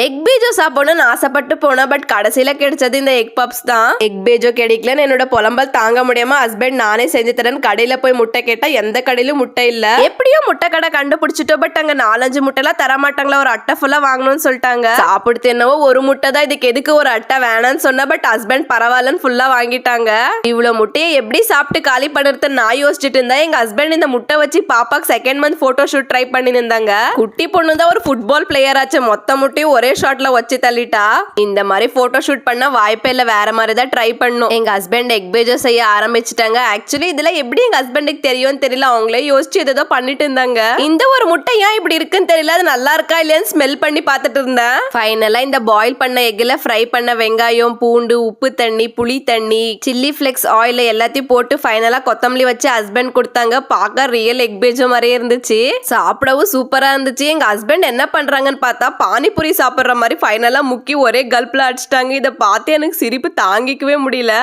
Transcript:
Egg பீஜோ சாப்பிடணும்னு ஆசைப்பட்டு போனேன் பட் கடைசியில கிடைச்சது இந்த எக் பப்ஸ் தான். எக் பீஜோ கிடைக்கலன்னு என்னோட புலம்பல் தாங்க முடியாம ஹஸ்பண்ட் நானே செஞ்சு தரேன் கடையில போய் முட்டை கேட்டா எந்த கடையிலும் முட்டை இல்ல. எப்படியோ முட்டை கடை கண்டுபிடிச்சிட்டோம் பட் அங்க நாலஞ்சு முட்டை எல்லாம் ஒரு அட்டை ஃபுல்லா வாங்கணும்னு சொல்லிட்டாங்க. சாப்பிடுத்து என்னவோ ஒரு முட்டை தான் இதுக்கு எதுக்கு ஒரு அட்டை வேணாம்னு சொன்ன பட் ஹஸ்பண்ட் பரவாயில்லன்னு ஃபுல்லா வாங்கிட்டாங்க. இவ்வளவு முட்டையை எப்படி சாப்பிட்டு காலி பண்ணுறது நான் யோசிச்சுட்டு இருந்தேன். எங்க ஹஸ்பண்ட் இந்த முட்டை வச்சு பாப்பாக்கு second month photo shoot try பண்ணி இருந்தாங்க. குட்டி பொண்ணு தான் ஒரு ஃபுட்பால் பிளேயர் ஆச்சு மொத்த முட்டையும் ஒரே ஷாட்ல வச்சு தள்ளிட்டா? இந்த மாதிரி போட்டோ ஷூட் பண்ண வாய்ப்பே இல்ல. வேற மாதிரி தான் ட்ரை பண்ணும். எங்க ஹஸ்பண்ட் எக் பேஜோ செய்ய ஆரம்பிச்சிட்டாங்க. ஆக்சுவலி இதுல எப்படி எங்க ஹஸ்பண்டுக்கு தெரியும்னு தெரியல. அவங்களே யோசிச்சு ஏதோ பண்ணிட்டு இருந்தாங்க. இந்த ஒரு முட்டை ஏன் இப்படி இருக்குன்னு தெரியல. அது நல்லா இருக்கா இல்லையான்னு ஸ்மெல் பண்ணி பார்த்துட்டு இருந்தேன். ஃபைனலா இந்த பாயில் பண்ண எக்ல ஃப்ரை பண்ண வெங்காயம் பூண்டு உப்பு தண்ணி புளி தண்ணி சில்லி ஃபிளெக்ஸ் ஆயில் எல்லாத்தையும் போட்டு ஃபைனலா கொத்தமல்லி வச்சு ஹஸ்பண்ட் கொடுத்தாங்க. பார்க்க ரியல் எக் பேஜோ மாதிரியே இருந்துச்சு. சாப்பிடவும் சூப்பரா இருந்துச்சு. எங்க ஹஸ்பண்ட் என்ன பண்றாங்கன்னு பார்த்தா பானிபூரி சாப்பிட்ற மாதிரி ஃபைனலாக முக்கி ஒரே கல்ப்பில் அடிச்சிட்டாங்க. இதை பார்த்து எனக்கு சிரிப்பு தாங்கிக்கவே முடியல.